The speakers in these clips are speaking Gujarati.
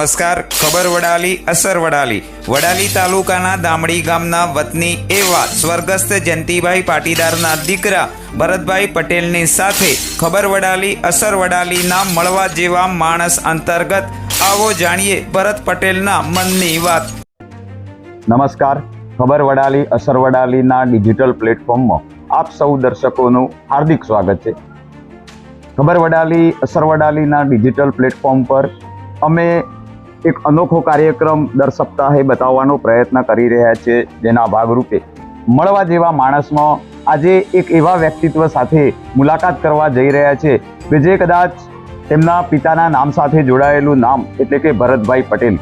નમસ્કાર, ખબર વડાલી, અસર વડાલી. વડાલી તાલુકાના દામડી ગામના વતની એવા સ્વર્ગસ્થ જયંતિભાઈ પાટીદારના દીકરા ભરતભાઈ પટેલની સાથે ખબર વડાલી, અસર વડાલીના મળવા જેવા માણસ અંતર્ગત આવો જાણીએ ભરત પટેલના મનની વાત. નમસ્કાર, ખબર વડાલી, અસર વડાલીના ડિજિટલ પ્લેટફોર્મમાં આપ સૌ દર્શકોનું હાર્દિક સ્વાગત છે. ખબર વડાલી, અસર વડાલીના ડિજિટલ પ્લેટફોર્મ પર અમે એક અનોખો કાર્યક્રમ દર સપ્તાહે બતાવવાનો પ્રયત્ન કરી રહ્યા છે જેના ભાગરૂપે મળવા જેવા માણસમાં આજે એક એવા વ્યક્તિત્વ સાથે મુલાકાત કરવા જઈ રહ્યા છે. કે જે કદાચ તેમના પિતાના નામ સાથે જોડાયેલું નામ એટલે કે ભરતભાઈ પટેલ.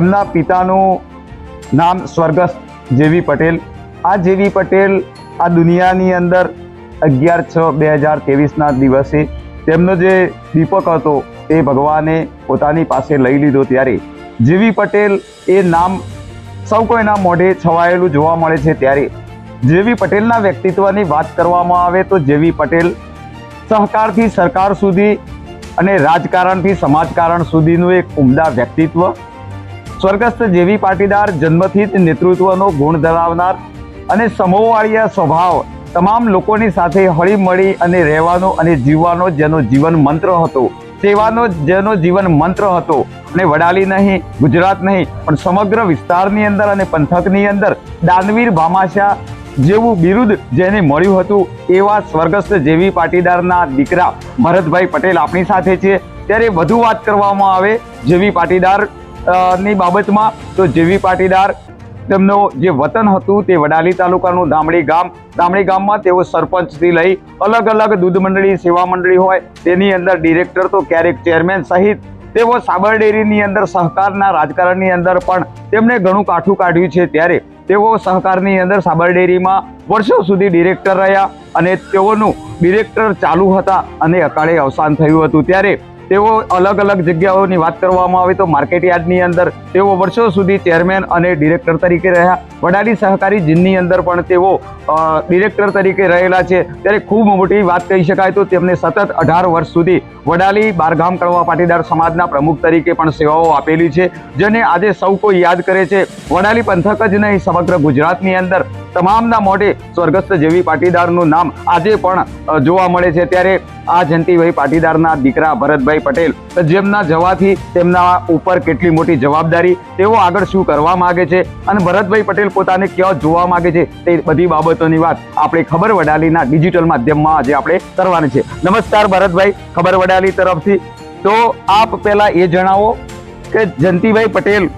એમના પિતાનું નામ સ્વર્ગસ્થ જેવી પટેલ. આ જેવી પટેલ આ દુનિયાની અંદર અગિયાર છ બે હજાર ત્રેવીસના દિવસે તેમનો જે દીપક હતો તે ભગવાને પોતાની પાસે લઈ લીધો ત્યારે જીવી પટેલ એ નામ સૌ કોઈના મોઢે છવાયેલું જોવા મળે છે ત્યારે જેવી પટેલના વ્યક્તિત્વની વાત કરવામાં આવે તો જેવી પટેલ સહકારથી સરકાર સુધી અને રાજકારણથી સમાજકારણ સુધીનું એક ઉમદા વ્યક્તિત્વ, સ્વર્ગસ્થ જેવી પાટીદાર જન્મથી જ નેતૃત્વનો ગુણ ધરાવનાર અને સમોવાળીય સ્વભાવ તમામ લોકોની સાથે હળીમળી અને રહેવાનો અને જીવવાનો જેનો જીવન મંત્ર હતો. સેવાનો જેનો જીવન મંત્ર હતો. અને વડાલી નહીં, ગુજરાત નહીં, પણ સમગ્ર વિસ્તારની અંદર અને પંથકની અંદર દાનવીર ભામાશા જેવું બિરુદ જેને મળ્યું હતું, એવા સ્વર્ગસ્થ જેવી પાટીદારના દીકરા ભરતભાઈ પટેલ આપણી સાથે છે. ત્યારે વધુ વાત કરવામાં આવે જેવી પાટીદારની બાબતમાં, તો જેવી પાટીદાર તેમનો જે વતન હતું તે વડાલી તાલુકાનું દામડી ગામ. દામડી ગામમાં તેઓ સરપંચથી લઈ અલગ અલગ દૂધ મંડળી, સેવા મંડળી હોય તેની અંદર ડિરેક્ટર તો ક્યારેક ચેરમેન સહિત તેઓ સાબર ડેરીની અંદર સહકારના રાજકારણની અંદર પણ તેમણે ઘણું કાઠું કાઢ્યું છે. ત્યારે તેઓ સહકારની અંદર સાબર ડેરીમાં વર્ષો સુધી ડિરેક્ટર રહ્યા અને તેઓનું ડિરેક્ટર ચાલુ હતા અને અકાળે અવસાન થયું હતું. ત્યારે તેઓ અલગ અલગ જગ્યાઓની વાત કરવામાં આવે તો માર્કેટ યાર્ડની અંદર તેઓ વર્ષો સુધી ચેરમેન અને ડિરેક્ટર તરીકે રહ્યા. વડાલી સહકારી જીનની અંદર પણ તેઓ ડિરેક્ટર તરીકે રહેલા છે. ત્યારે ખૂબ મોટી વાત કહી શકાય તો તેમને સતત અઢાર વર્ષ સુધી વડાલી બારગામ કડવા પાટીદાર સમાજના પ્રમુખ તરીકે પણ સેવાઓ આપેલી છે, જેને આજે સૌ કોઈ યાદ કરે છે. વડાલી પંથક જ નહીં, સમગ્ર ગુજરાતની અંદર તમામના મોઢે સ્વર્ગસ્થ જેવી પાટીદારનું નામ આજે પણ જોવા મળે છે. ત્યારે આ જયંતિભાઈ પાટીદારના દીકરા ભરતભાઈ પટેલ, જેમના જવાથી તેમના ઉપર કેટલી મોટી જવાબદારી, તેઓ આગળ શું કરવા માગે છે અને ભરતભાઈ પટેલ પોતાને ક્યાં જોવા માગે છે તે બધી બાબતોની વાત આપણે ખબર વડાલીના ડિજિટલ માધ્યમમાં આજે આપણે કરવાની છે. નમસ્કાર ભરતભાઈ ખબર વડાલી તરફથી. તો આપ પહેલા એ જણાવો કે જયંતિભાઈ પટેલ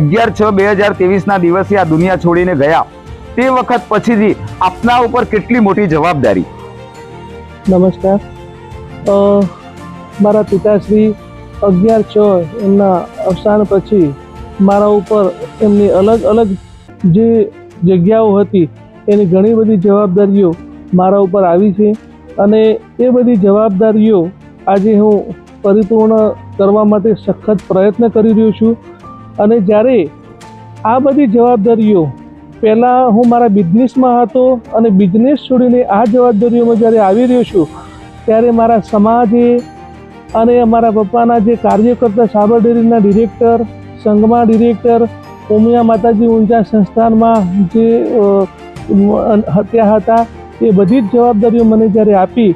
અગિયાર છ બે હજાર ત્રેવીસના દિવસે આ દુનિયા છોડીને ગયા. તે વખત પછીથી આપના ઉપર કેટલી મોટી જવાબદારી? નમસ્કાર. મારા પિતાશ્રી અગિયાર છ એમના અવસાન પછી મારા ઉપર એમની અલગ અલગ જે જગ્યાઓ હતી, એની ઘણી બધી જવાબદારીઓ મારા ઉપર આવી છે અને એ બધી જવાબદારીઓ આજે હું પરિપૂર્ણ કરવા માટે સખત પ્રયત્ન કરી રહ્યો છું. અને જ્યારે આ બધી જવાબદારીઓ પહેલાં હું મારા બિઝનેસમાં હતો અને બિઝનેસ છોડીને આ જવાબદારીઓમાં જ્યારે આવી રહ્યો છું, ત્યારે મારા સમાજે અને અમારા પપ્પાના જે કાર્યકર્તા ડેરીના ડિરેક્ટર સંઘમાં ડિરેક્ટર ઉમિયા માતાજી ઊંચા સંસ્થાનમાં જે હત્યા હતા, એ બધી જ જવાબદારીઓ મને જ્યારે આપી,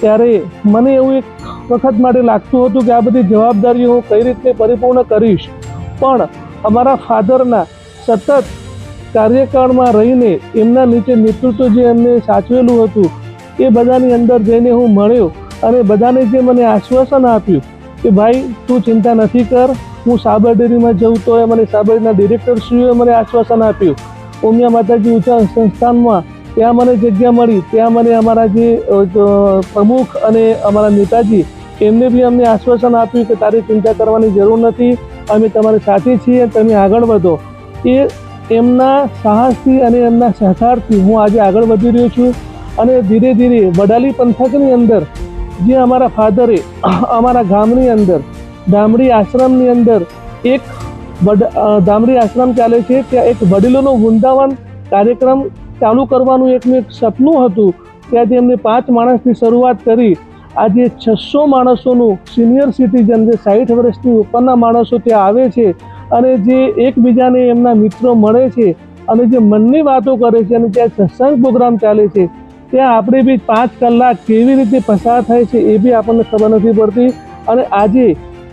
ત્યારે મને એવું એક વખત માટે લાગતું હતું કે આ બધી જવાબદારીઓ હું કઈ રીતે પરિપૂર્ણ કરીશ. પણ અમારા ફાધરના સતત કાર્યકાળમાં રહીને એમના નીચે નેતૃત્વ જે એમને સાચવેલું હતું, એ બધાની અંદર જઈને હું મળ્યો અને બધાને જે મને આશ્વાસન આપ્યું કે ભાઈ, તું ચિંતા નથી કર, હું સાબર ડેરીમાં જઉં તો એ મને સાબરડીના ડિરેક્ટરશ્રીઓએ મને આશ્વાસન આપ્યું. ઉમિયા માતાજી ઊંચા સંસ્થાનમાં ત્યાં મને જગ્યા મળી, ત્યાં મને અમારા જે પ્રમુખ અને અમારા નેતાજી એમને બી અમને આશ્વાસન આપ્યું કે તારે ચિંતા કરવાની જરૂર નથી, અમે તમારી સાથે છીએ, તમે આગળ વધો. એ એમના સાહસથી અને એમના સહકારથી હું આજે આગળ વધી રહ્યો છું અને ધીરે ધીરે વડાલી પંથકની અંદર, જે અમારા ફાધરે, અમારા ગામની અંદર, ધામડી આશ્રમની અંદર એક ધામડી આશ્રમ ચાલે છે, ત્યાં એક વડીલોનો વૃંદાવન કાર્યક્રમ ચાલુ કરવાનું એકનું એક સપનું હતું. ત્યાંથી એમને પાંચ માણસની શરૂઆત કરી. આજે છસો માણસોનું સિનિયર સિટીઝન જે સાઠ વર્ષની ઉપરના માણસો ત્યાં આવે છે અને જે એકબીજાને એમના મિત્રો મળે છે અને જે મનની વાતો કરે છે અને ત્યાં સત્સંગ પ્રોગ્રામ ચાલે છે, ત્યાં આપણે બી પાંચ કલાક કેવી રીતે પસાર થાય છે એ બી આપણને ખબર નથી પડતી. અને આજે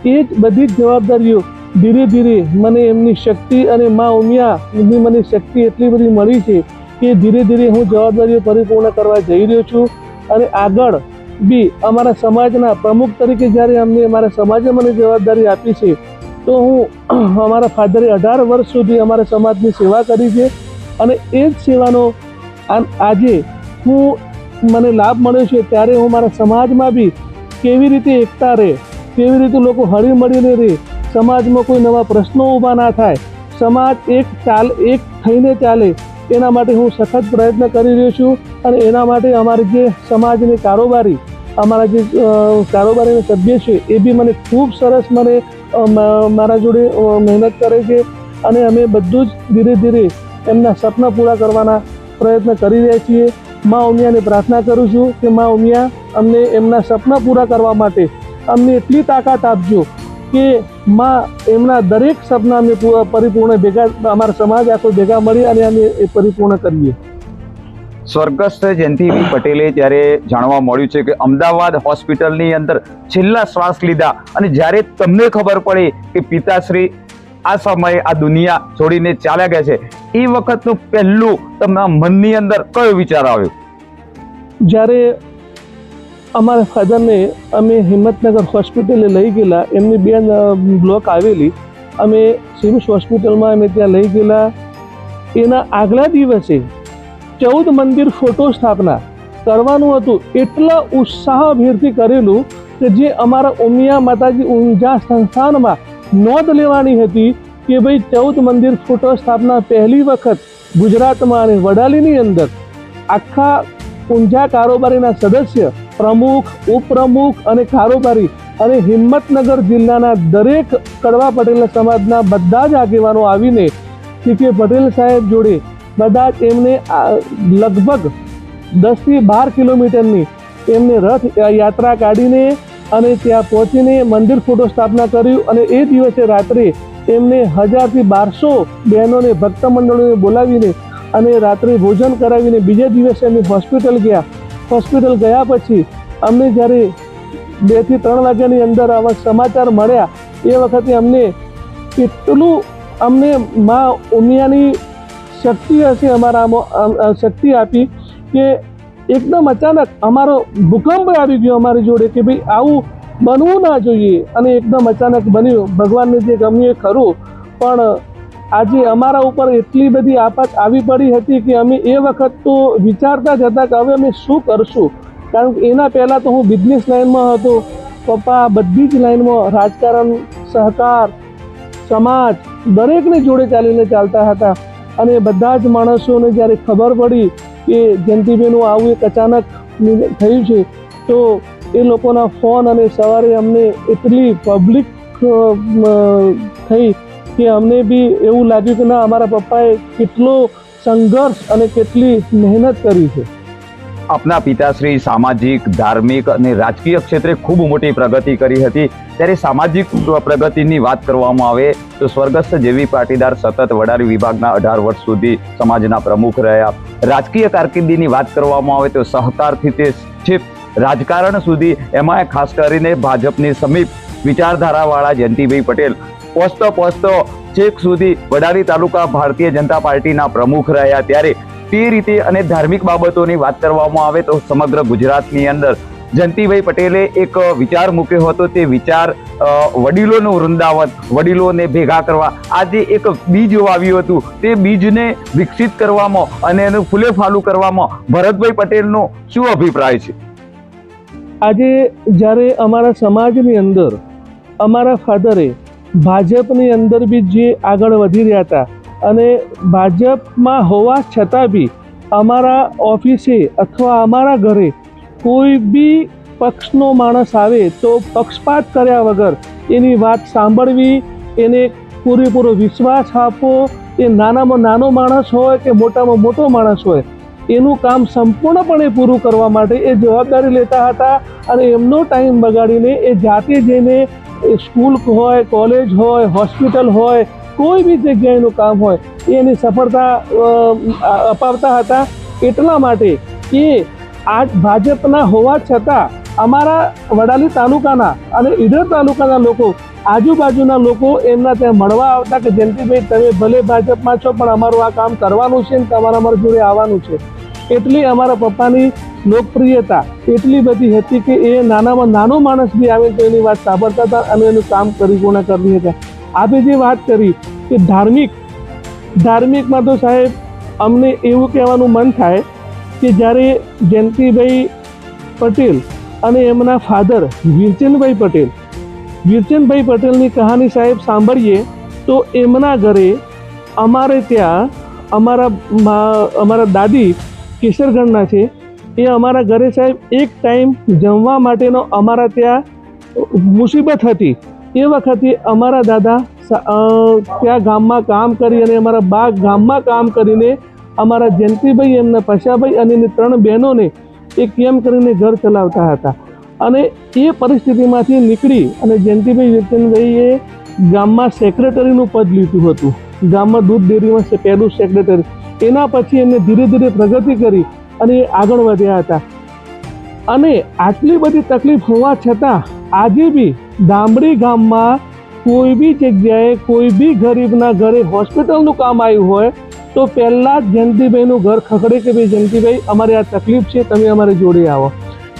એ જ બધી જ જવાબદારીઓ ધીરે ધીરે મને એમની શક્તિ અને મા ઉમિયાની મને શક્તિ એટલી બધી મળી છે કે ધીરે ધીરે હું જવાબદારીઓ પરિપૂર્ણ કરવા જઈ રહ્યો છું. અને આગળ બી અમારા સમાજના પ્રમુખ તરીકે જ્યારે અમને અમારા સમાજે મને જવાબદારી આપી છે તો હું અમારા ફાધરે અઢાર વર્ષ સુધી અમારા સમાજની સેવા કરી છે અને એ જ સેવાનો આજે હું મને લાભ મળ્યો છે ત્યારે હું મારા સમાજમાં બી કેવી રીતે એકતા રહે, કેવી રીતે લોકો હળી મળીને રહે, સમાજમાં કોઈ નવા પ્રશ્નો ઊભા ના થાય, સમાજ એક ચાલ, એક થઈને ચાલે, એના માટે હું સખત પ્રયત્ન કરી રહ્યો છું અને એના માટે અમારી જે સમાજની કારોબારી, અમારા જે કારોબારીના સભ્ય છે એ બી મને ખૂબ સરસ મને મારા જોડે મહેનત કરે છે અને અમે બધું જ ધીરે ધીરે એમના સપના પૂરા કરવાના પ્રયત્ન કરી રહ્યા છીએ. મા ઉમિયાને પ્રાર્થના કરું છું કે મા ઉમિયા અમને એમના સપના પૂરા કરવા માટે અમને એટલી તાકાત આપજો કે માં એમના દરેક સપના અમે પરિપૂર્ણ ભેગા, અમારા સમાજ આખો ભેગા મળી અને અમે એ પરિપૂર્ણ કરીએ. સ્વર્ગસ્થ જયંતિભાઈ પટેલે જ્યારે જાણવા મળ્યું છે કે અમદાવાદ હોસ્પિટલની અંદર છેલ્લા શ્વાસ લીધા અને જ્યારે તમને ખબર પડે કે પિતાશ્રી આ સમયે આ દુનિયા છોડીને ચાલ્યા ગયા છે, એ વખતનું પહેલું તમારા મનની અંદર કયો વિચાર આવ્યો? જ્યારે અમારા ફાધરને અમે હિંમતનગર હોસ્પિટલે લઈ ગયેલા, એમની બે બ્લોક આવેલી, અમે સિમ્સ હોસ્પિટલમાં અમે ત્યાં લઈ ગયેલા. એના આગલા દિવસે ચૌદ મંદિર ફોટો સ્થાપના કરવાનું હતું. એટલા ઉત્સાહભેરથી કરેલું કે જે અમારા ઉમિયા માતાજી ઊંઝા સંસ્થાનમાં નોંધ લેવાની હતી કે ભાઈ ચૌદ મંદિર ફોટો સ્થાપના પહેલી વખત ગુજરાતમાં અને વડાલીની અંદર આખા ઊંઝા કારોબારીના સદસ્ય, પ્રમુખ, ઉપપ્રમુખ અને કારોબારી અને હિંમતનગર જિલ્લાના દરેક કડવા પટેલ સમાજના બધા જ આગેવાનો આવીને કે પટેલ સાહેબ જોડે બધા જ એમને લગભગ દસથી બાર કિલોમીટરની એમને રથ યાત્રા કાઢીને અને ત્યાં પહોંચીને મંદિર ફોટો સ્થાપના કર્યું અને એ દિવસે રાત્રે એમને હજારથી બારસો બહેનોને ભક્ત મંડળોને બોલાવીને અને રાત્રે ભોજન કરાવીને બીજે દિવસે અમે હોસ્પિટલ ગયા. હોસ્પિટલ ગયા પછી અમને જ્યારે બેથી ત્રણ વાગ્યાની અંદર આવા સમાચાર મળ્યા, એ વખતે અમને કેટલું અમને મા ઉમિયાની શક્તિ હશે અમારામાં શક્તિ આપી કે એકદમ અચાનક અમારો ભૂકંપ આવી ગયો અમારી જોડે કે ભાઈ આવું બનવું ના જોઈએ અને એકદમ અચાનક બન્યું. ભગવાનને જે ગમ્યું એ ખરું, પણ આજે અમારા ઉપર એટલી બધી આફત આવી પડી હતી કે અમે એ વખત તો વિચારતા જ હતા કે હવે અમે શું કરશું. કારણ કે એના પહેલાં તો હું બિઝનેસ લાઈનમાં હતો, પપ્પા બધી જ લાઈનમાં રાજકારણ, સહકાર, સમાજ, દરેકની જોડે ચાલીને ચાલતા હતા. અને બધા જ માણસોને જ્યારે ખબર પડી કે જયંતિભાઈનું આવું એક અચાનક થયું છે, તો એ લોકોના ફોન અને સવારે અમને એટલી પબ્લિક થઈ કે અમને બી એવું લાગ્યું કે ના, અમારા પપ્પાએ કેટલો સંઘર્ષ અને કેટલી મહેનત કરી છે. આપના પિતાશ્રી સામાજિક, ધાર્મિક અને રાજકીય ક્ષેત્રે ખૂબ મોટી પ્રગતિ કરી હતી. ત્યારે સામાજિક પ્રગતિની વાત કરવામાં આવે તો સ્વર્ગસ્થ જેવી પાટીદાર સતત વડારી વિભાગના અઢાર વર્ષ સુધી સમાજના પ્રમુખ રહ્યા. રાજકીય કારકિર્દીની વાત કરવામાં આવે તો સહકારથી તે છેક રાજકારણ સુધી એમાં ખાસ કરીને ભાજપની સમીપ વિચારધારાવાળા જયંતિભાઈ પટેલ પહોંચતો પહોંચતો છેક સુધી વડારી તાલુકા ભારતીય જનતા પાર્ટીના પ્રમુખ રહ્યા. ત્યારે તે રીતે અને ધાર્મિક બાબતોની વાત કરવામાં આવે તો સમગ્ર ગુજરાતની અંદર જયંતિભાઈ પટેલે એક વિચાર મૂક્યો હતો તે વિચાર વડીલોનું વૃંદાવન, વડીલોને ભેગા કરવા. આજે એક બીજ વાવ્યું હતું. તે બીજને વિકસિત કરવામાં અને એનું ફૂલે ફાલું કરવામાં ભરતભાઈ પટેલનો શું અભિપ્રાય છે? આજે જ્યારે અમારા સમાજની અંદર, અમારા ફાધરે ભાજપની અંદર બી જે આગળ વધી રહ્યા હતા અને ભાજપમાં હોવા છતાં બી અમારા ઓફિસે અથવા અમારા ઘરે કોઈ બી પક્ષનો માણસ આવે તો પક્ષપાત કર્યા વગર એની વાત સાંભળવી, એને પૂરેપૂરો વિશ્વાસ આપવો, એ નાનામાં નાનો માણસ હોય કે મોટામાં મોટો માણસ હોય, એનું કામ સંપૂર્ણપણે પૂરું કરવા માટે એ જવાબદારી લેતા હતા અને એમનો ટાઈમ બગાડીને એ જાતે જઈને સ્કૂલ હોય, કોલેજ હોય, હોસ્પિટલ હોય કોઈ બી જગ્યાએનું કામ હોય એની સફળતા અપાવતા હતા એટલા માટે કે આ ભાજપના હોવા છતાં અમારા વડાલી તાલુકાના અને ઈડર તાલુકાના લોકો, આજુબાજુના લોકો એમના ત્યાં મળવા આવતા કે જયંતિભાઈ તમે ભલે ભાજપમાં છો, પણ અમારું આ કામ કરવાનું છે ને તમારા અમારા જોડે આવવાનું છે. એટલી અમારા પપ્પાની લોકપ્રિયતા એટલી બધી હતી કે એ નાનામાં નાનો માણસ બી આવે તો એની વાત સાંભળતા હતા અને એનું કામ કરી કરતી કરી હતા આપે જે વાત કરી કે ધાર્મિક, ધાર્મિકમાં તો સાહેબ અમને એવું કહેવાનું મન થાય કે જ્યારે જયંતિભાઈ પટેલ અને એમના ફાધર વીરચંદભાઈ પટેલ, વીરચંદભાઈ પટેલની કહાની સાહેબ સાંભળીએ તો એમના ઘરે અમારે ત્યાં અમારા અમારા દાદી કેસરગઢના છે. એ અમારા ઘરે સાહેબ એક ટાઈમ જમવા માટેનો અમારા ત્યાં મુસીબત હતી. એ વખતે અમારા દાદા ત્યાં ગામમાં કામ કરી અને અમારા બા ગામમાં કામ કરીને અમારા જયંતિભાઈ એમના પશાભાઈ અને એની ત્રણ બહેનોને એ કેમ કરીને ઘર ચલાવતા હતા. અને એ પરિસ્થિતિમાંથી નીકળી અને જયંતિભાઈ વિપિનભાઈએ ગામમાં સેક્રેટરીનું પદ લીધું હતું. ગામમાં દૂધ ડેરીમાં પહેલું સેક્રેટરી. એના પછી એમને ધીરે ધીરે પ્રગતિ કરી અને એ આગળ વધ્યા હતા. અને આટલી બધી તકલીફ હોવા છતાં આજે બી દામડી ગામમાં કોઈ બી જગ્યાએ કોઈ બી ગરીબના ઘરે હોસ્પિટલનું કામ આવ્યું હોય, તો પહેલાં જ જયંતિભાઈનું ઘર ખખડે કે ભાઈ, જયંતિભાઈ, અમારે આ તકલીફ છે, તમે અમારે જોડે આવો.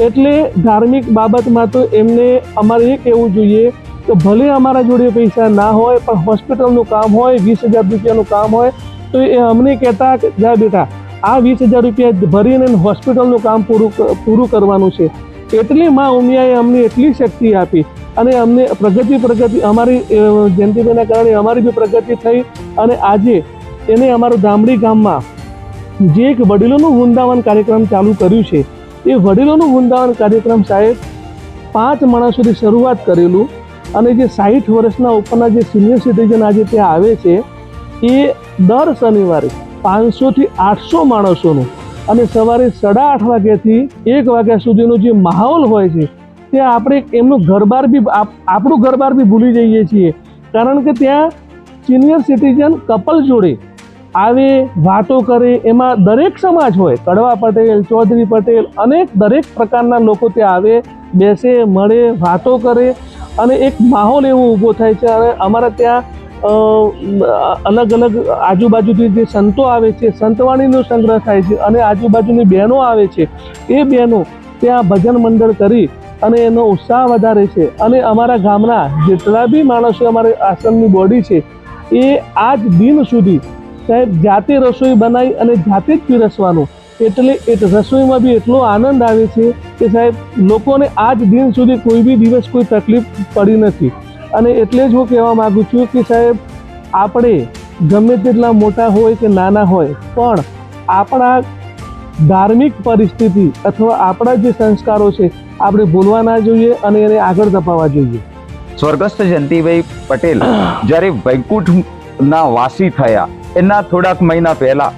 એટલે ધાર્મિક બાબતમાં તો એમને અમારે એ કહેવું જોઈએ કે ભલે અમારા જોડે પૈસા ના હોય, પણ હોસ્પિટલનું કામ હોય, વીસ હજાર રૂપિયાનું કામ હોય, તો એ અમને કહેતા કે, જા બેટા, આ વીસ હજાર રૂપિયા ભરીને હોસ્પિટલનું કામ પૂરું પૂરું કરવાનું છે. એટલી માં ઉમિયાએ અમને એટલી શક્તિ આપી અને અમને પ્રગતિ પ્રગતિ, અમારી જયંતિભાઈના કારણે અમારી બી પ્રગતિ થઈ અને આજે એને અમારું ગામડી ગામમાં જે એક વડીલોનું વૃંદાવન કાર્યક્રમ ચાલુ કર્યું છે, એ વડીલોનું વૃંદાવન કાર્યક્રમ સાહેબ પાંચ માણસોથી શરૂઆત કરેલું અને જે સાહીઠ વર્ષના ઉપરના જે સિનિયર સિટીઝન આજે ત્યાં આવે છે, એ દર શનિવારે પાંચસોથી આઠસો માણસોનું અને સવારે સાડા આઠ વાગ્યાથી એક વાગ્યા સુધીનો જે માહોલ હોય છે, ત્યાં આપણે એમનું ઘરબાર બી આપણું ઘરબાર બી ભૂલી જઈએ છીએ. કારણ કે ત્યાં સિનિયર સિટીઝન કપલ જોડે આવે, વાતો કરે, એમાં દરેક સમાજ હોય. કડવા પટેલ, ચૌધરી પટેલ, અનેક દરેક પ્રકારના લોકો ત્યાં આવે, બેસે, મળે, વાતો કરે અને એક માહોલ એવો ઊભો થાય છે. અને અમારા ત્યાં અલગ અલગ આજુબાજુથી જે સંતો આવે છે, સંતવાણીનો સંગ્રહ થાય છે અને આજુબાજુની બહેનો આવે છે, એ બહેનો ત્યાં ભજન મંડળ કરી અને એનો ઉત્સાહ વધારે છે. અને અમારા ગામના જેટલા બી માણસો અમારી આશ્રમની બોડી છે, એ આજ દિન સુધી સાહેબ જાતે રસોઈ બનાવી અને જાતે જ પીરસવાનું. એટલે એ રસોઈમાં બી એટલો આનંદ આવે છે કે સાહેબ લોકોને આજ દિન સુધી કોઈ બી દિવસ કોઈ તકલીફ પડી નથી. અને એટલે જ હું કહેવા માગું છું કે સાહેબ, આપણે ગમે તેટલા મોટા હોય કે નાના હોય, પણ આપણા ધાર્મિક પરિસ્થિતિ અથવા આપણા જે સંસ્કારો છે, આપણે ભૂલવા ના જોઈએ અને એને આગળ ધપાવવા જોઈએ. સ્વર્ગસ્થ જયંતિભાઈ પટેલ જ્યારે વૈકુંઠના વાસી થયા, એના થોડાક મહિના પહેલા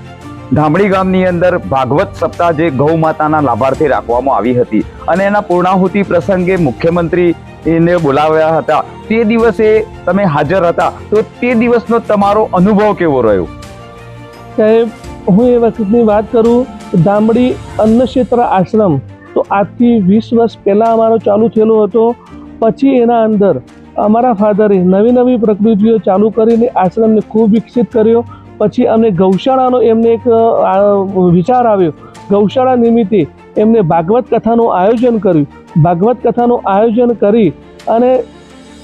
ધામડી ગામની અંદર ભાગવત સપ્તાહ જે ગૌ માતાના લાભાર્થે રાખવામાં આવી હતી અને એના પૂર્ણાહુતિ પ્રસંગે મુખ્યમંત્રી એને બોલાવ્યા હતા. તે દિવસે તમે હાજર હતા. તો તે દિવસનો તમારો અનુભવ કેવો રહ્યો? સાહેબ હું એ વખતની વાત કરું દામડી અન્નક્ષેત્ર આશ્રમ. તો આજથી વીસ વર્ષ પહેલાં અમારો ચાલુ થયેલો હતો. પછી એના અંદર અમારા ફાધરે નવી નવી પ્રકૃતિઓ ચાલુ કરીને આશ્રમને ખૂબ વિકસિત કર્યો. પછી અમને ગૌશાળાનો એમને એક વિચાર આવ્યો. ગૌશાળા નિમિત્તે એમને ભાગવત કથાનું આયોજન કર્યું. ભાગવત કથાનું આયોજન કરી અને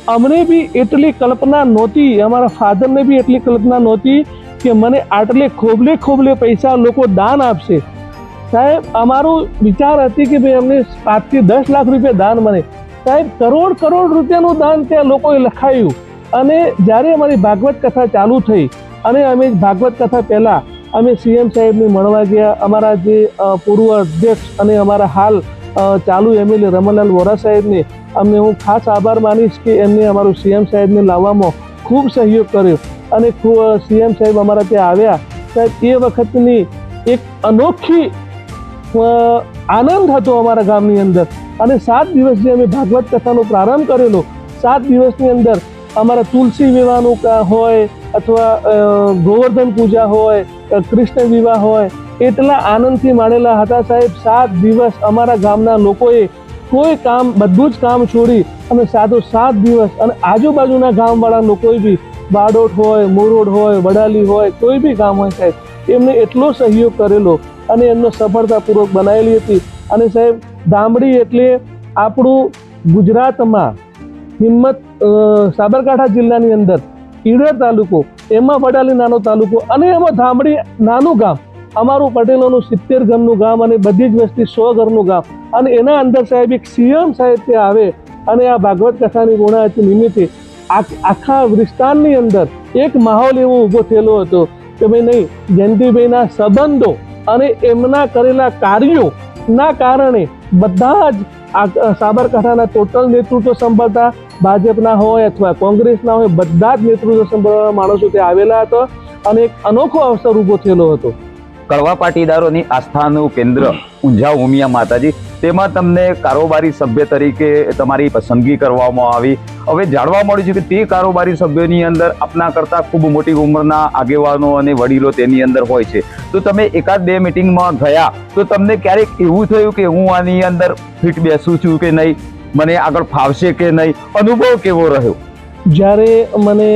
અમને બી એટલી કલ્પના નહોતી, અમારા ફાધરને બી એટલી કલ્પના નહોતી કે મને આટલે ખોબલે ખોબલે પૈસા લોકો દાન આપશે. સાહેબ, અમારું વિચાર હતી કે ભાઈ અમને પાંચથી દસ લાખ રૂપિયા દાન મળે. સાહેબ, કરોડ કરોડ રૂપિયાનું દાન ત્યાં લોકોએ લખાયું અને જ્યારે અમારી ભાગવત કથા ચાલુ થઈ અને અમે ભાગવત કથા પહેલાં અમે સીએમ સાહેબને મળવા ગયા. અમારા જે પૂર્વ અધ્યક્ષ અને અમારા હાલ ચાલુ એમએલએ રમણલાલ વોરા સાહેબને અમને હું ખાસ આભાર માનીશ કે એમને અમારું સીએમ સાહેબને લાવવામાં ખૂબ સહયોગ કર્યો. અને સીએમ સાહેબ અમારા ત્યાં આવ્યા. સાહેબ, એ વખતની એક અનોખી આનંદ હતો અમારા ગામની અંદર. અને સાત દિવસ જે અમે ભાગવત કથાનો પ્રારંભ કરેલો. સાત દિવસની અંદર અમારા તુલસી વિવાહનું કા- હોય અથવા ગોવર્ધન પૂજા હોય કૃષ્ણ વિવાહ હોય, એટલા આનંદથી માણેલા હતા સાહેબ. સાત દિવસ અમારા ગામના લોકોએ કોઈ કામ, બધું જ કામ છોડી અને સાતો સાત દિવસ અને આજુબાજુના ગામવાળા લોકોએ બી બાડોટ હોય, મોરોડ હોય, વડાલી હોય, કોઈ બી ગામ હોય સાહેબ, એમને એટલો સહયોગ કરેલો અને એમનો સફળતાપૂર્વક બનાવેલી હતી. અને સાહેબ દામડી એટલે આપણું ગુજરાતમાં હિંમત સાબરકાંઠા જિલ્લાની અંદર ઈડર તાલુકો, એમાં વડાલી નાનો તાલુકો અને એમાં ધામડી નાનું ગામ, અમારું પટેલોનું સિત્તેર ઘરનું ગામ અને બધી જ વસ્તી સો ઘરનું ગામ. અને એના અંદર સાહેબ એક સીએમ સાહેબ ત્યાં આવે અને આ ભાગવત કથાની ગુણાયતી નિમિત્તે આખા વિસ્તારની અંદર એક માહોલ એવો ઊભો થયેલો હતો કે ભાઈ નહીં, જયંતિભાઈના સંબંધો અને એમના કરેલા કાર્યો ના કારણે બધા જ સાબરકાંઠાના ટોટલ નેતૃત્વ સંભાળતા ભાજપના હોય અથવા કોંગ્રેસના હોય, બધા જ નેતૃત્વ સંભાળવાના માણસો ત્યાં આવેલા હતા અને એક અનોખો અવસર ઊભો થયેલો હતો. કડવા પાટીદારોની આસ્થાનું કેન્દ્ર ઊંઝા ઉમિયા માતાજી, તેમાં તમને કારોબારી સભ્ય તરીકે તમારી પસંદગી કરવામાં આવી. હવે જાણવા મળ્યું છે કે તે કારોબારી સભ્યોની અંદર આપના કરતાં ખૂબ મોટી ઉંમરના આગેવાનો અને વડીલો તેની અંદર હોય છે. તો તમે એકાદ બે મિટિંગમાં ગયા, તો તમને ક્યારેક એવું થયું કે હું આની અંદર ફિટ બેસું છું કે નહીં? મને આગળ ફાવશે કે નહીં, અનુભવ કેવો રહ્યો? જ્યારે મને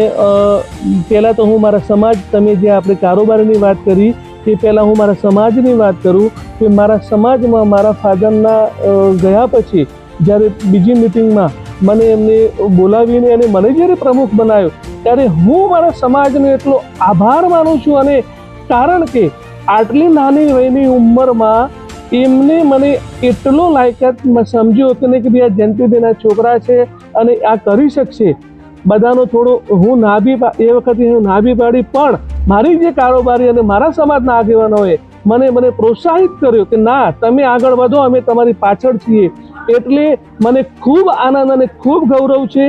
પહેલાં તો હું મારા સમાજ, તમે જે આપણે કારોબારની વાત કરી એ પહેલાં હું મારા સમાજની વાત કરું, કે મારા સમાજમાં મારા ફાધરના ગયા પછી, જ્યારે બીજી મિટિંગમાં મને એમને બોલાવીને અને મને જ્યારે પ્રમુખ બનાવ્યો, ત્યારે હું મારા સમાજનો એટલો આભાર માનું છું અને કારણ કે આટલી નાની વયની ઉંમરમાં એમને મને એટલો લાયકાત સમજ્યો હતો નહીં કે ભાઈ આ જયંતિબેનના છોકરા છે અને આ કરી શકશે. બધાનો થોડો હું ના બી એ વખતે હું ના બી પાડી, પણ મારી જે કારોબારી અને મારા સમાજના આગેવાનોએ મને મને પ્રોત્સાહિત કર્યો કે ના, તમે આગળ વધો, અમે તમારી પાછળ છીએ. એટલે મને ખૂબ આનંદ અને ખૂબ ગૌરવ છે.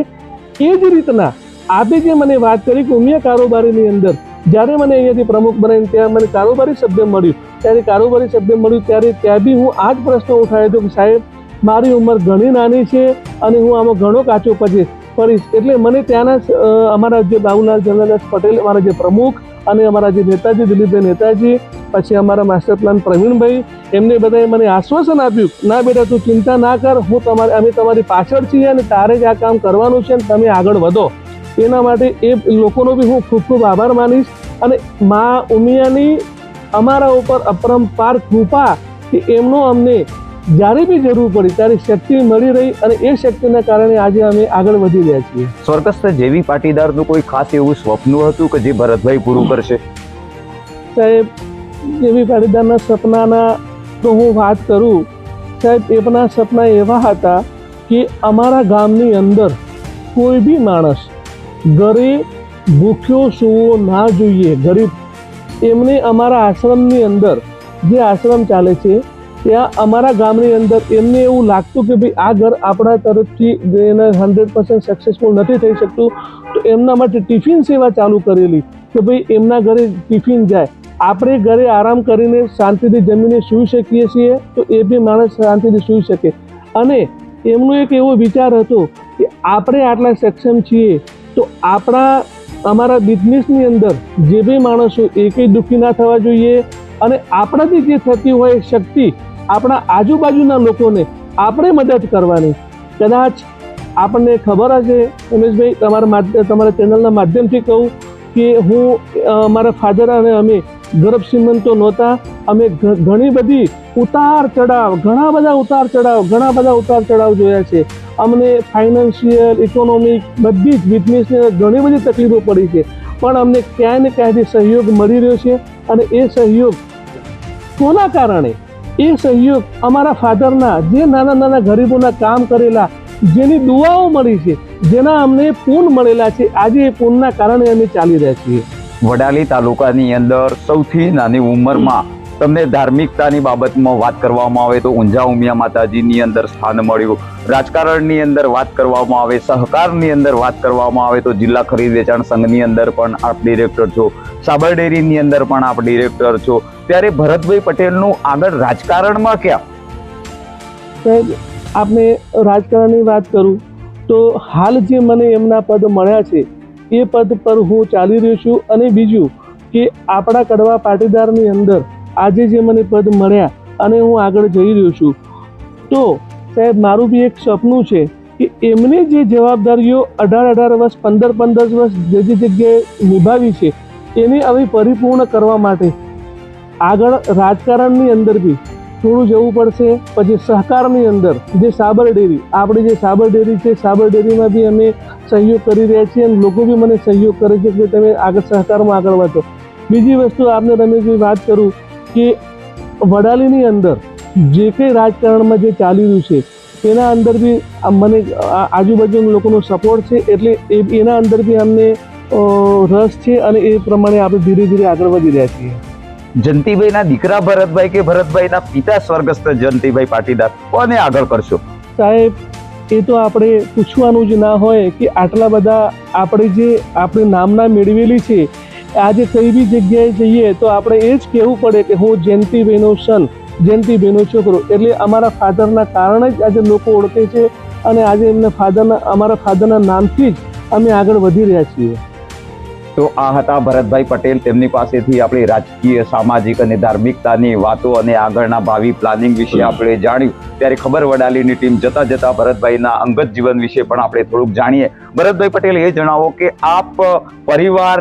એ જ રીતના આપે જે મને વાત કરી કે ઉમિયા કારોબારીની અંદર, જ્યારે મને અહીંયાથી પ્રમુખ બનાવીને ત્યાં મને કારોબારી સભ્ય મળ્યું. ત્યારે કારોબારી સભ્ય મળ્યું ત્યારે ત્યાં બી હું આ જ પ્રશ્ન ઉઠાવ્યો હતો કે સાહેબ, મારી ઉંમર ઘણી નાની છે અને હું આમાં ઘણો કાચો પચીશ ફરીશ એટલે મને ત્યાંના અમારા જે બાબુલાલ ચંદ્રદાસ પટેલ, અમારા જે પ્રમુખ અને અમારા જે નેતાજી, દિલીપભાઈ નેતાજી, પછી અમારા માસ્ટર પ્લાન પ્રવીણભાઈ, એમને બધાએ મને આશ્વાસન આપ્યું, ના બેટા, તું ચિંતા ના કર, હું તમારે, અમે તમારી પાછળ છીએ અને તારે જ આ કામ કરવાનું છે અને તમે આગળ વધો. એના માટે એ લોકોનો બી હું ખૂબ ખૂબ આભાર માનીશ અને મા ઉમિયાની અમારા ઉપર અપરંપાર કૃપા કે એમનો અમને જ્યારે બી જરૂર પડી ત્યારે શક્તિ મળી રહી અને એ શક્તિના કારણે આજે અમે આગળ વધી રહ્યા છીએ. સ્વર્ગસ્થ જેવી પાટીદારનું કોઈ ખાસ એવું સ્વપ્ન હતું કે જે ભરતભાઈ પૂરું કરશે? સાહેબ જેવી પાટીદારના સપનાના તો હું વાત કરું. સાહેબ એમના સપના એવા હતા કે અમારા ગામની અંદર કોઈ બી માણસ ઘરે ભૂખ્યો સૂવો ના જોઈએ ગરીબ એમને અમારા આશ્રમની અંદર જે આશ્રમ ચાલે છે, ત્યાં અમારા ગામની અંદર એમને એવું લાગતું કે ભાઈ આ ઘર આપણા તરફથી એને હંડ્રેડ પર્સન્ટ સક્સેસફુલ નથી થઈ શકતું, તો એમના માટે ટિફિન સેવા ચાલુ કરેલી કે ભાઈ એમના ઘરે ટિફિન જાય. આપણે ઘરે આરામ કરીને શાંતિથી જમીને સૂઈ શકીએ છીએ, તો એ બી માણસ શાંતિથી સૂઈ શકે. અને એમનો એક એવો વિચાર હતો કે આપણે આટલા સક્ષમ છીએ, તો આપણા અમારા બિઝનેસની અંદર જે બી માણસો એકેય દુઃખી ના થવા જોઈએ અને આપણાથી જે થતી હોય શક્તિ આપણા આજુબાજુના લોકોને આપણે મદદ કરવાની. કદાચ આપણને ખબર હશે, ઉમેશભાઈ, તમારા તમારા ચેનલના માધ્યમથી કહું કે હું મારા ફાધર અને અમે ગર્ભ શ્રીમંતો નહોતા. અમે ઘણી બધી ઉતાર ચડાવ ઘણા બધા ઉતાર ચડાવ ઘણા બધા ઉતાર ચડાવ જોયા છે. અમને ફાઇનાન્શિયલ ઇકોનોમિક બધી જ બિઝનેસની ઘણી બધી તકલીફો પડી છે. પણ અમને ક્યાંય ને ક્યાંયથી સહયોગ મળી રહ્યો છે અને એ સહયોગ કોના કારણે? એ સહયોગ અમારા ફાધરના, જે નાના નાના ગરીબોના કામ કરેલા, જેની દુઆઓ મળી છે, જેના અમને પૂન મળેલા છે, આજે એ પૂનના કારણે અમે ચાલી રહ્યા છીએ. વડાલી તાલુકાની અંદર સૌથી નાની ઉંમરમાં તમને ધાર્મિકતાની બાબતમાં વાત કરવામાં આવે તો ઊંઝા ઉમિયા માતાજીની અંદર સ્થાન મળ્યું. રાજકારણની અંદર વાત કરવામાં આવે, સહકારની અંદર વાત કરવામાં આવે તો જિલ્લા ખરીદ વેચાણ સંઘની અંદર પણ આપ ડિરેક્ટર છો. સાબર ડેરીની અંદર પણ આપ ડિરેક્ટર છો. ત્યારે ભરતભાઈ પટેલનું આગળ રાજકારણમાં ક્યાં? આપણે રાજકારણની વાત કરું તો હાલ જે મને એમના પદ મળ્યા છે એ પદ પર હું ચાલી રહ્યો છું. અને બીજું કે આપણા કડવા પાટીદારની અંદર આજે જે મને પદ મળ્યા અને હું આગળ જઈ રહ્યો છું. તો સાહેબ, મારું બી એક સપનું છે કે એમને જે જવાબદારીઓ અઢાર અઢાર વર્ષ, પંદર પંદર વર્ષ જે જે જગ્યાએ નિભાવી છે, એને હવે પરિપૂર્ણ કરવા માટે આગળ રાજકારણની અંદર બી થોડું જવું પડશે. પછી સહકારની અંદર જે સાબર ડેરી, આપણી જે સાબર ડેરી છે, સાબર ડેરીમાં બી અમે સહયોગ કરી રહ્યા છીએ અને લોકો બી મને સહયોગ કરે છે કે તમે આગળ સહકારમાં આગળ વધો. બીજી વસ્તુ આપને રમેશભાઈ વાત કરું કે વડાલીની અંદર જે કંઈ રાજકારણમાં જે ચાલી રહ્યું છે, તેના અંદર બી મને આ આજુબાજુના લોકોનો સપોર્ટ છે એટલે એના અંદર બી અમને રસ છે અને એ પ્રમાણે આપણે ધીરે ધીરે આગળ વધી રહ્યા છીએ. જયંતિભાઈના દીકરા ભરતભાઈ કે ભરતભાઈના પિતા સ્વર્ગસ્થ જયંતિભાઈ પાટીદાર? કોને આગળ કરશો? સાહેબ, એ તો આપણે પૂછવાનું જ ના હોય કે આટલા બધા આપણે જે આપણે નામના મેળવેલી છે, આજે કઈ બી જગ્યાએ જઈએ તો આપણે એ જ કહેવું પડે કે હું જયંતિભાઈનો સન જયંતિભાઈનો છોકરો. એટલે અમારા ફાધરના કારણે જ આજે લોકો ઓળખે છે અને આજે એમના ફાધરના, અમારા ફાધરના નામથી જ અમે આગળ વધી રહ્યા છીએ. તો આ હતા ભરતભાઈ પટેલ. તેમની પાસેથી આપણી રાજકીય સામાજિક અને ધાર્મિકતાની વાતો અને આગળના ભાવિ પ્લાનિંગ વિશે આપણે જાણ્યું. ત્યારે ખબર વડાલીની ટીમ જતા જતા ભરતભાઈના અંગત જીવન વિશે પણ આપણે થોડુંક જાણીએ. ભરતભાઈ પટેલ એ જણાવો કે આપ પરિવાર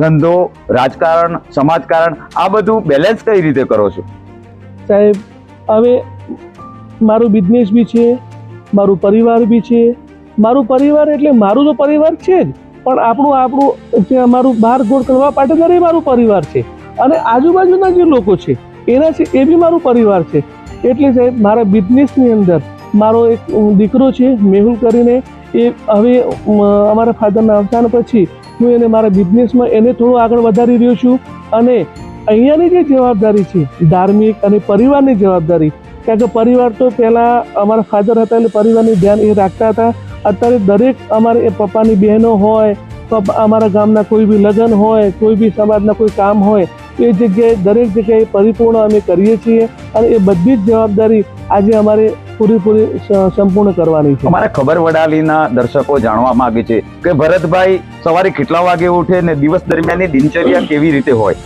ધંધો રાજકારણ સમાજકારણ આ બધું બેલેન્સ કઈ રીતે કરો છો? સાહેબ હવે મારું બિઝનેસ બી છે મારું પરિવાર બી છે. મારું પરિવાર એટલે મારું તો પરિવાર છે જ. પણ આપણું આપણું જે અમારું બહાર ગોળ કરવા પાટીદાર એ મારું પરિવાર છે. અને આજુબાજુના જે લોકો છે, એના છે, એ બી મારું પરિવાર છે. એટલે સાહેબ, મારા બિઝનેસની અંદર મારો એક દીકરો છે, મેહુલ કરીને, એ હવે અમારા ફાધરના અવસાન પછી હું એને મારા બિઝનેસમાં એને થોડું આગળ વધારી રહ્યો છું. અને અહીંયાની જે જવાબદારી છે, ધાર્મિક અને પરિવારની જવાબદારી, કારણ કે પરિવાર તો પહેલાં અમારા ફાધર હતા એટલે પરિવારનું ધ્યાન એ રાખતા હતા. અત્યારે દરેક અમારે એ પપ્પાની બહેનો હોય અમારા ગામના કોઈ બી લગ્ન હોય કોઈ બી સમાજના કોઈ કામ હોય એ જગ્યાએ દરેક જગ્યાએ પરિપૂર્ણ અમે કરીએ છીએ અને એ બધી જ જવાબદારી આજે અમારે પૂરેપૂરી સંપૂર્ણ કરવાની છે. અમારા ખબર વડાલીના દર્શકો જાણવા માંગે છે કે ભરતભાઈ સવારે કેટલા વાગે ઉઠે ને દિવસ દરમિયાનની દિનચર્યા કેવી રીતે હોય?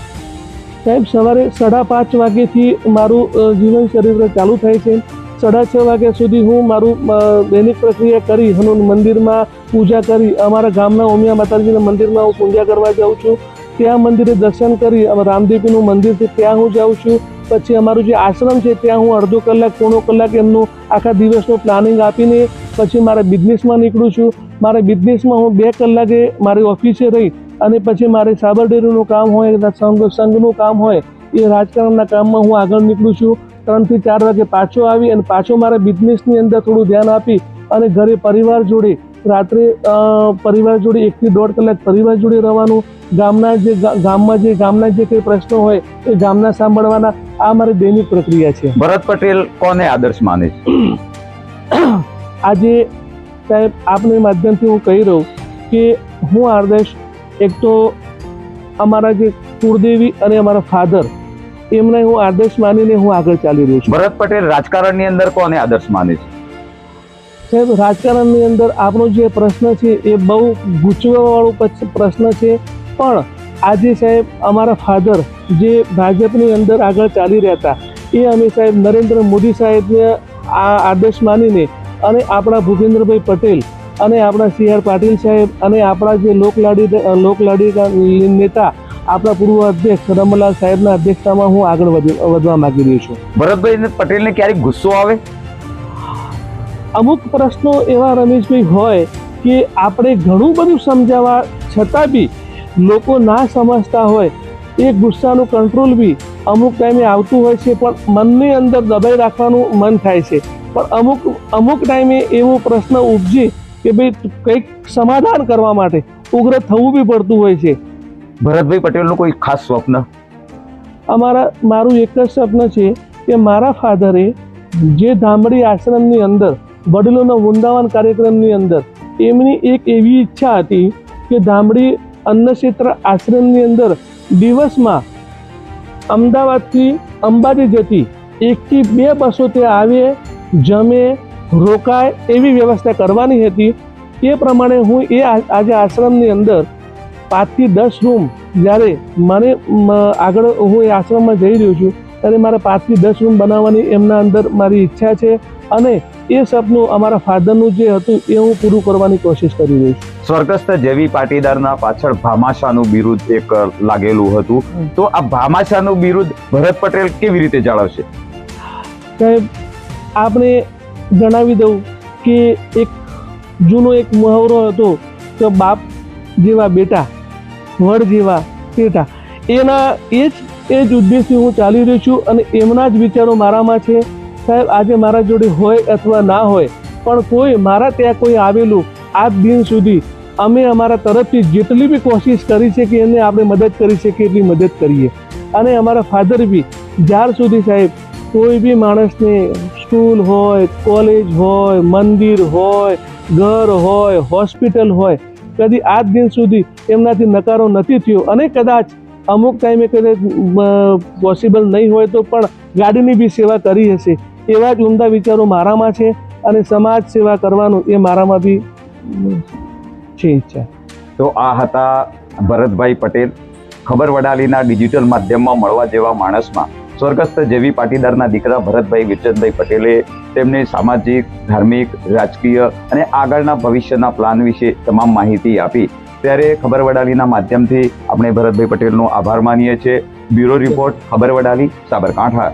સાહેબ સવારે સાડા પાંચ વાગ્યાથી મારું જીવન ચરિત્ર ચાલુ થાય છે. સાડા છ વાગ્યા સુધી હું મારું દૈનિક પ્રક્રિયા કરી હનુમાન મંદિરમાં પૂજા કરી. અમારા ગામના ઉમિયા માતાજીના મંદિરમાં હું પૂજા કરવા જાઉં છું. ત્યાં મંદિરે દર્શન કરી રામદેવીનું મંદિર છે, ત્યાં હું જાઉં છું. પછી અમારું જે આશ્રમ છે, ત્યાં હું અડધો કલાક, પોણો કલાક એમનું આખા દિવસનું પ્લાનિંગ આપીને પછી મારા બિઝનેસમાં નીકળું છું. મારા બિઝનેસમાં હું બે કલાકે મારી ઓફિસે રહી અને પછી મારે સાબર ડેરીનું કામ હોય સંઘ, સંઘનું કામ હોય, એ રાજકારણના કામમાં હું આગળ નીકળું છું. ત્રણથી ચાર વાગે પાછો આવી અને પાછો મારા બિઝનેસની અંદર થોડું ધ્યાન આપી અને ઘરે પરિવાર જોડે રાત્રે પરિવાર જોડે એકથી દોઢ કલાક પરિવાર જોડે રહેવાનું ગામના જે ગામમાં જે ગામના જે કંઈ પ્રશ્નો હોય એ ગામના સાંભળવાના આ મારી દૈનિક પ્રક્રિયા છે. ભરત પટેલ કોને આદર્શ માને છે? આજે સાહેબ આપને માધ્યમથી હું કહી રહ્યું કે હું આદર્શ એક તો અમારા જે કુળદેવી અને અમારા ફાધર એમને હું આદર્શ માનીને હું આગળ ચાલી રહ્યો છું. ભરત પટેલ રાજકારણની અંદર કોને આદર્શ માને છે? સાહેબ રાજકારણની અંદર આપણો જે પ્રશ્ન છે એ બહુ ગૂંચવાવાળો પ્રશ્ન છે. પણ આજે સાહેબ અમારા ફાધર જે ભાજપની અંદર આગળ ચાલી રહ્યા હતા એ અમે સાહેબ નરેન્દ્ર મોદી સાહેબને આ આદર્શ માનીને અને આપણા ભૂપેન્દ્રભાઈ પટેલ અને આપણા સી આર પાટીલ સાહેબ અને આપણા જે લોકલાડી લોકલાડી નેતા આપણા પૂર્વ અધ્યક્ષ રમલાલ સાહેબના અધ્યક્ષતામાં હું આગળ વધી વધવા માંગી રહ્યો છું. ભરતભાઈ પટેલને ક્યારેક ગુસ્સો આવે? અમુક પ્રશ્નો એવા રમેશભાઈ હોય કે આપણે ઘણું બધું સમજાવવા છતાં બી લોકો ના સમજતા હોય એ ગુસ્સાનું કંટ્રોલ બી અમુક ટાઈમે આવતું હોય છે પણ મનની અંદર દબાઈ રાખવાનું મન થાય છે. પણ અમુક અમુક ટાઈમે એવો પ્રશ્ન ઉપજે કે ભાઈ કંઈક સમાધાન કરવા માટે ઉગ્ર થવું બી પડતું હોય છે. ભરતભાઈ પટેલનું કોઈ ખાસ સ્વપ્ન? અમારા, મારું એક જ સ્વપ્ન છે કે મારા ફાધરે જે ધામડી આશ્રમની અંદર, વડીલોના વૃંદાવન કાર્યક્રમની અંદર, એમની એક એવી ઈચ્છા હતી કે ધામડી અન્નક્ષેત્ર આશ્રમની અંદર દિવસમાં અમદાવાદથી અંબાજી જતી એકથી બે બસો તે આવે, જમે, રોકાય એવી વ્યવસ્થા કરવાની હતી. એ પ્રમાણે હું એ આજે આશ્રમની અંદર પાંચથી દસ રૂમ જ્યારે મને આગળ હું એ આશ્રમમાં જઈ રહ્યો છું ત્યારે મારે પાંચથી દસ રૂમ બનાવવાની એમના અંદર મારી ઈચ્છા છે અને એ સપનું અમારા ફાધરનું જે હતું એ હું પૂરું કરવાની કોશિશ કરી રહી છું. સ્વર્ગસ્થ જેવી પાટીદારના પાછળ ભામાશાનું બિરુદ એક લાગેલું હતું. તો આ ભામાશાનું બિરુદ ભરત પટેલ કેવી રીતે જાળવશે? સાહેબ આપણે જણાવી દઉં કે એક જૂનો એક મુહાવરો હતો કે બાપ જેવા બેટા, વડ જેવા પેટા. એના એ જ એ જ ઉદ્દેશથી હું ચાલી રહ્યો છું અને એમના જ વિચારો મારામાં છે. સાહેબ, આજે મારા જોડે હોય અથવા ના હોય, પણ કોઈ મારા ત્યાં કોઈ આવેલું આજ દિન સુધી અમે અમારા તરફથી જેટલી બી કોશિશ કરી છે કે એને આપણે મદદ કરી શકીએ, એટલી મદદ કરીએ. અને અમારા ફાધર બી, જ્યાર સુધી સાહેબ, કોઈ બી માણસને સ્કૂલ હોય, કોલેજ હોય, મંદિર હોય, ઘર હોય, હોસ્પિટલ હોય કદી આજ દિન સુધી એમનાથી નકારો નથી થયો. અને કદાચ અમુક ટાઈમે કદાચ પોસિબલ નહીં હોય તો પણ ગાડીની બી સેવા કરી હશે. એવા જ ઉમદા વિચારો મારામાં છે અને સમાજ સેવા કરવાનું એ મારામાં બી છે ઈચ્છા. તો આ હતા ભરતભાઈ પટેલ, ખબર વડાલીના ડિજિટલ માધ્યમમાં મળવા જેવા માણસમાં. સ્વર્ગસ્થ જેવી પાટીદારના દીકરા ભરતભાઈ વિચનભાઈ પટેલે તેમની સામાજિક ધાર્મિક રાજકીય અને આગળના ભવિષ્યના પ્લાન વિશે તમામ માહિતી આપી. ત્યારે ખબર વડાલીના માધ્યમથી આપણે ભરતભાઈ પટેલનો આભાર માનીએ છીએ. બ્યુરો રિપોર્ટ ખબર વડાલી સાબરકાંઠા.